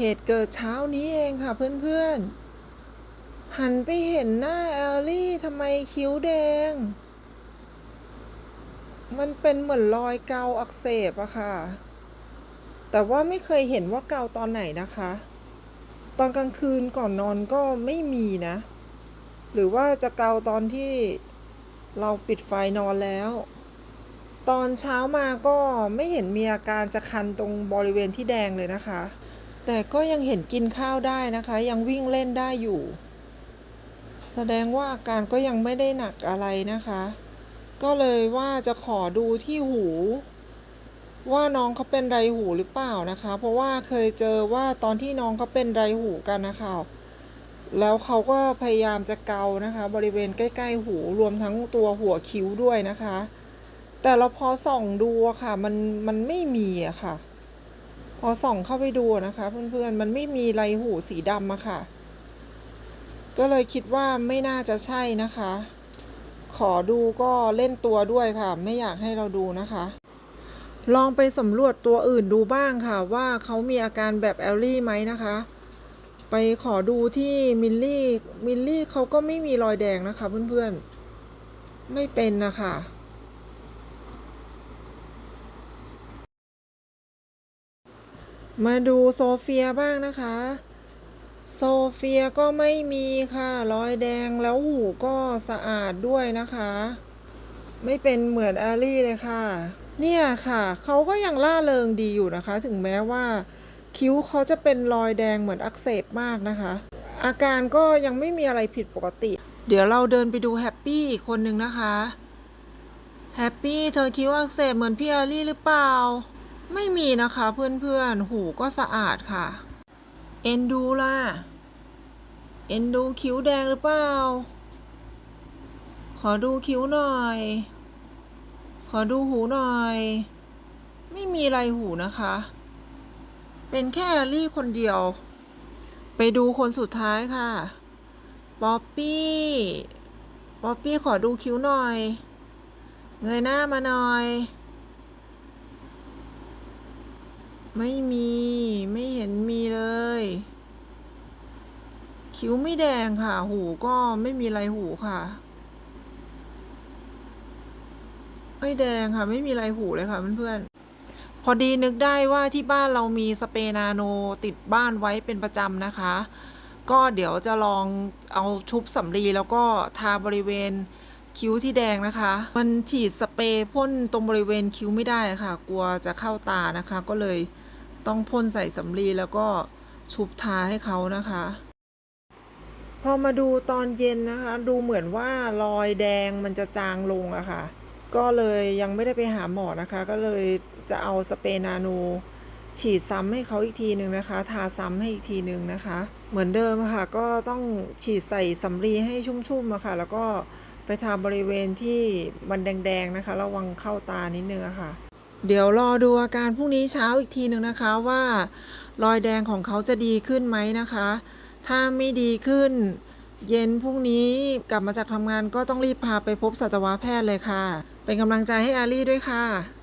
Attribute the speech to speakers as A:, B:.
A: เหตุเกิดเช้านี้เองค่ะเพื่อนๆ หันไปเห็นหน้าแอลลี่ทำไมคิ้วแดง มันเป็นเหมือนรอยเกาอักเสบอะค่ะ แต่ว่าไม่เคยเห็นว่าเกาตอนไหนนะคะ ตอนกลางคืนก่อนนอนก็ไม่มีนะ หรือว่าจะเกาตอนที่เราปิดไฟนอนแล้ว ตอนเช้ามาก็ไม่เห็นมีอาการจะคันตรงบริเวณที่แดงเลยนะคะ แต่ก็ยังเห็นกินข้าวได้นะคะ ยังวิ่งเล่นได้อยู่ แสดงว่าอาการก็ยังไม่ได้หนักอะไรนะคะ ก็เลยว่าจะขอดูที่หู ว่าน้องเขาเป็นไรหูหรือเปล่านะคะ เพราะว่าเคยเจอว่าตอนที่น้องเขาเป็นไรหูกันนะคะแล้วเขาก็พยายามจะเกานะคะ บริเวณใกล้ ๆ หูรวมทั้งตัวหัวคิ้วด้วยนะคะ แต่เราพอส่องดูอะค่ะ มันมันไม่มีอะค่ะ พอส่องเข้าไปดูนะคะ เพื่อนๆมันไม่มีไรหูสีดำอะค่ะ ก็เลยคิดว่าไม่น่าจะใช่นะคะ ขอดูก็เล่นตัวด้วยค่ะ ไม่อยากให้เราดูนะคะ ลองไปสำรวจตัวอื่นดูบ้างค่ะ ว่าเขามีอาการแบบแอลลี่ไหมนะคะ ไปขอดูที่มิลลี่มิลลี่เขาก็ไม่มีรอยแดงนะคะ เพื่อนๆไม่เป็นนะคะ มาดูโซเฟียบ้างนะคะ โซเฟียก็ไม่มีค่ะรอยแดงแล้วหูก็สะอาดด้วยนะคะ ไม่เป็นเหมือนอลลี่เลยค่ะ เนี่ยค่ะ เขาก็ยังล่าเริงดีอยู่นะคะ ถึงแม้ว่า คิ้วเขาจะเป็นรอยแดงเหมือนอักเสบมากนะคะ อาการก็ยังไม่มีอะไรผิดปกติ เดี๋ยวเราเดินไปดูแฮปปี้อีกคนนึงนะคะ แฮปปี้เธอคิ้วอักเสบเหมือนพี่อลลี่หรือเปล่า ไม่มีนะคะเพื่อนๆ หูก็สะอาดค่ะ เอ็นดูล่ะ เอ็นดูคิ้วแดงหรือเปล่า ขอดูคิ้วหน่อย ขอดูหูหน่อย ไม่มีอะไรหูนะคะ เป็นแค่แอลลี่คนเดียว ไปดูคนสุดท้ายค่ะ ป๊อปปี้ ป๊อปปี้ขอดูคิ้วหน่อย เงยหน้ามาหน่อย ไม่มีไม่เห็นมีเลย คิ้วไม่แดงค่ะ หูก็ไม่มีไรหูค่ะ ไม่แดงค่ะ ไม่มีไรหูเลยค่ะเพื่อนๆพอดีนึกได้ว่าที่บ้านเรามีสเปรย์นาโนติดบ้านไว้เป็นประจำนะคะ ก็เดี๋ยวจะลองเอาชุบสำลีแล้วก็ทาบริเวณ คิ้วที่แดงนะคะ มันฉีดสเปรย์พ่นตรงบริเวณคิ้วไม่ได้ค่ะ กลัวจะเข้าตานะคะ ก็เลยต้องพ่นใส่สำลีแล้วก็ชุบทาให้เขานะคะ พอมาดูตอนเย็นนะคะ ดูเหมือนว่ารอยแดงมันจะจางลงอะค่ะ ก็เลยยังไม่ได้ไปหาหมอนะคะ ก็เลยจะเอาสเปรย์นาโนฉีดซ้ำให้เขาอีกทีหนึ่งนะคะ ทาซ้ำให้อีกทีหนึ่งนะคะ เหมือนเดิมค่ะ ก็ต้องฉีดใส่สำลีให้ชุ่มๆอะค่ะ แล้วก็ ไปทาบริเวณที่มันแดงๆนะคะ ระวังเข้าตานิดนึงอะค่ะ เดี๋ยวรอดูอาการพรุ่งนี้เช้าอีกทีหนึ่งนะคะว่ารอยแดงของเขาจะดีขึ้นไหมนะคะ ถ้าไม่ดีขึ้น เย็นพรุ่งนี้กลับมาจากทำงานก็ต้องรีบพาไปพบสัตวแพทย์เลยค่ะ เป็นกำลังใจให้อาลี่ด้วยค่ะ